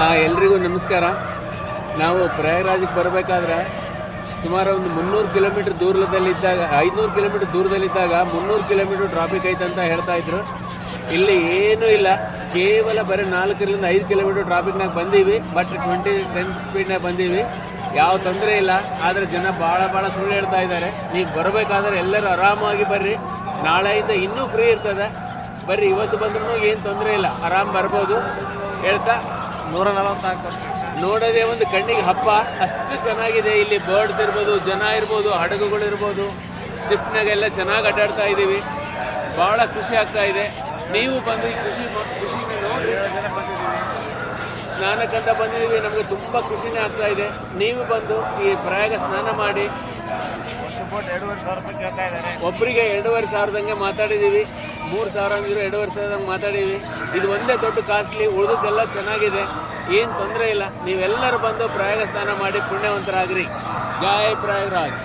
ಎಲ್ರಿಗೂ ನಮಸ್ಕಾರ. ನಾವು ಪ್ರಯಾಗರಾಜಕ್ಕೆ ಬರಬೇಕಾದ್ರೆ ಸುಮಾರು ಒಂದು ಮುನ್ನೂರು ಕಿಲೋಮೀಟರ್ ದೂರದಲ್ಲಿದ್ದಾಗ, ಐದುನೂರು ಕಿಲೋಮೀಟರ್ ದೂರದಲ್ಲಿದ್ದಾಗ ಮುನ್ನೂರು ಕಿಲೋಮೀಟರ್ ಟ್ರಾಫಿಕ್ ಐತೆ ಅಂತ ಹೇಳ್ತಾ ಇದ್ರು. ಇಲ್ಲಿ ಏನೂ ಇಲ್ಲ. ಕೇವಲ ಬರೀ ನಾಲ್ಕರಿಂದ ಐದು ಕಿಲೋಮೀಟರ್ ಟ್ರಾಫಿಕ್ನಾಗ ಬಂದೀವಿ. ಬಟ್ ಟ್ವೆಂಟಿ ಟೆನ್ ಸ್ಪೀಡ್ನಾಗ ಬಂದೀವಿ. ಯಾವ ತೊಂದರೆ ಇಲ್ಲ. ಆದರೆ ಜನ ಭಾಳ ಭಾಳ ಸುಳ್ಳು ಹೇಳ್ತಾ ಇದ್ದಾರೆ. ನೀವು ಬರಬೇಕಾದ್ರೆ ಎಲ್ಲರೂ ಆರಾಮಾಗಿ ಬರ್ರಿ. ನಾಳೆಯಿಂದ ಇನ್ನೂ ಫ್ರೀ ಇರ್ತದೆ. ಬರ್ರಿ, ಇವತ್ತು ಬಂದ್ರೂ ಏನು ತೊಂದರೆ ಇಲ್ಲ. ಆರಾಮ್ ಬರ್ಬೋದು. ಹೇಳ್ತಾ ನೂರ ನಲವತ್ನಾಲ್ಕು ವರ್ಷ ನೋಡೋದೇ ಒಂದು ಕಣ್ಣಿಗೆ ಹಬ್ಬ ಅಷ್ಟು ಚೆನ್ನಾಗಿದೆ. ಇಲ್ಲಿ ಬರ್ಡ್ಸ್ ಇರ್ಬೋದು ಜನ ಇರ್ಬೋದು ಹಡಗುಗಳು ಇರ್ಬೋದು. ಶಿಪ್ನಾಗೆಲ್ಲ ಚೆನ್ನಾಗಿ ಅಡ್ಡಾಡ್ತಾ ಇದ್ದೀವಿ. ಭಾಳ ಖುಷಿ ಆಗ್ತಾ ಇದೆ. ನೀವು ಬಂದು ಈ ಖುಷಿ ಖುಷಿನ ನೋಡಿ ಸ್ನಾನಕ್ಕಂತ ಬಂದಿದ್ದೀವಿ. ನಮಗೆ ತುಂಬ ಖುಷಿನೇ ಆಗ್ತಾ ಇದೆ. ನೀವು ಬಂದು ಈ ಪ್ರಯಾಗ ಸ್ನಾನ ಮಾಡಿ. ಒಬ್ಬರಿಗೆ ಎರಡೂವರೆ ಸಾವಿರದಂಗೆ ಮಾತಾಡಿದ್ದೀವಿ. ಮೂರು ಸಾವಿರ ಎರಡು ಎರಡೂವರೆ ಸಾವಿರದಂಗೆ ಮಾತಾಡೀವಿ. ಇದು ಒಂದೇ ದೊಡ್ಡ ಕಾಸ್ಟ್ಲಿ, ಉಳಿದದ್ದೆಲ್ಲ ಚೆನ್ನಾಗಿದೆ. ಏನು ತೊಂದರೆ ಇಲ್ಲ. ನೀವೆಲ್ಲರೂ ಬಂದು ಪ್ರಯಾಗ ಸ್ನಾನ ಮಾಡಿ ಪುಣ್ಯವಂತರಾಗ್ರಿ. ಜೈ ಪ್ರಯಾಗರಾಜ್.